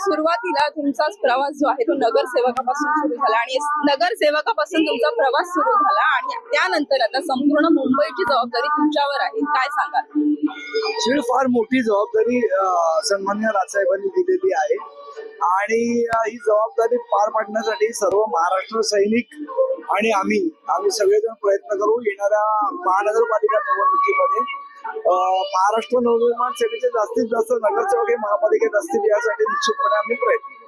सुरुवातीला तुमचा प्रवास जो आहे तो नगरसेवकापासून सुरू झाला आणि नगरसेवकापासून तुमचा प्रवास सुरू झाला आणि त्यानंतर आता संपूर्ण मुंबईची जबाबदारी तुमच्यावर आहे. काय सांगाल? ही फार मोठी जबाबदारी सन्मान्य राजसाहेबांनी दिलेली आहे. आणि ही जबाबदारी पार पाडण्यासाठी सर्व महाराष्ट्र सैनिक आणि आम्ही आम्ही सगळेजण प्रयत्न करू येणाऱ्या महानगरपालिका निवडणुकीमध्ये. महाराष्ट्र नवनिर्माण सेनेचे जास्तीत जास्त नगरसेवक हे महापालिकेत असतील यासाठी निश्चितपणे आम्ही प्रयत्न.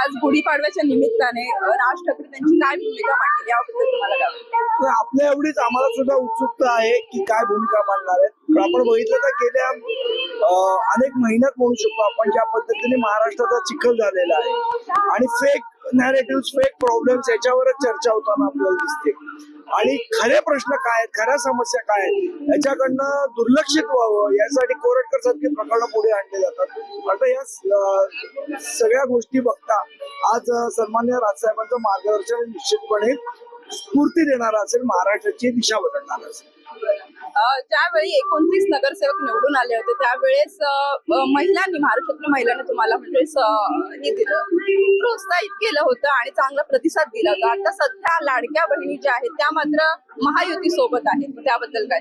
आज गुढीपाडव्याच्या निमित्ताने राज ठाकरे त्यांची काय भूमिका मांडली याबद्दल तुम्हाला काय आपल्या एवढीच आम्हाला सुद्धा उत्सुकता आहे की काय भूमिका मांडणार आहेत. आपण बघितलं तर गेल्या अनेक महिन्यात म्हणू शकतो आपण ज्या पद्धतीने महाराष्ट्राचा चिखल झालेला आहे. आणि फेक नॅरेटिव्ह फेक प्रॉब्लेम्स याच्यावरच चर्चा होताना आपल्याला दिसते. आणि खरे प्रश्न काय आहेत? खऱ्या समस्या काय आहेत? याच्याकडनं दुर्लक्षित व्हावं यासाठी कोरटकर सारखी प्रकरण पुढे आणले जातात. आता या सगळ्या गोष्टी बघता आज सन्मान्य राजसाहेबांचं मार्गदर्शन निश्चितपणे स्फूर्ती देणार असेल महाराष्ट्राची दिशा बदलणार असेल. ज्यावेळी एकोणतीस नगरसेवक निवडून आले होते त्यावेळेस महिलांनी महाराष्ट्रातल्या महिलांनी तुम्हाला म्हणजे हे दिलं. प्रोत्साहित केलं होतं आणि चांगला प्रतिसाद दिला होता. आता सध्या लाडक्या बहिणी ज्या आहेत त्या मात्र महायुती सोबत आहेत. त्याबद्दल काय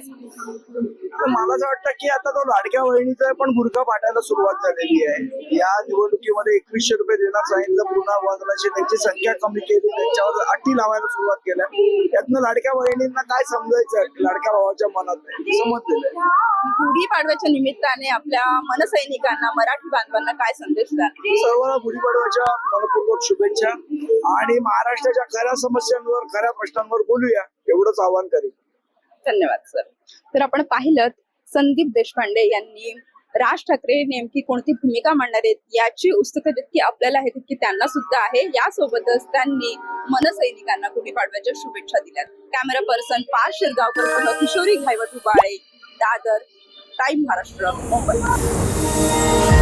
तर मला असं वाटतं की आता तो लाडक्या बहिणीचा पण बुरका फाटायला सुरुवात झालेली आहे. या निवडणुकीमध्ये एकवीसशे रुपये देणार सांगितलं पुन्हा वंदनाची त्यांची संख्या कमी केली त्यांच्यावर अटी लावायला सुरुवात केल्या. यातनं लाडक्या बहिणींना काय समजायचं? लाडक्या भावाच्या मनात. समजलेलं आहे गुढीपाडव्याच्या निमित्ताने आपल्या मनसैनिकांना मराठी बांधवांना काय संदेश द्याल? सर्वांना गुढीपाडव्याच्या मनपूर्वक शुभेच्छा आणि महाराष्ट्राच्या खऱ्या समस्यांवर खऱ्या प्रश्नांवर बोलूया एवढंच आवाहन करेन. धन्यवाद सर तर आपण पाहिलं संदीप देशपांडे यांनी राज ठाकरे नेमकी कोणती भूमिका मांडणार आहेत याची उत्सुकता जितकी आपल्याला आहे तितकी त्यांना सुद्धा आहे. यासोबतच त्यांनी मनसैनिकांना गुढीपाडव्याच्या शुभेच्छा दिल्या कॅमेरा पर्सन पार शिरगावकर किशोरी घायवट उबाळे दादर टाइम महाराष्ट्र मुंबई.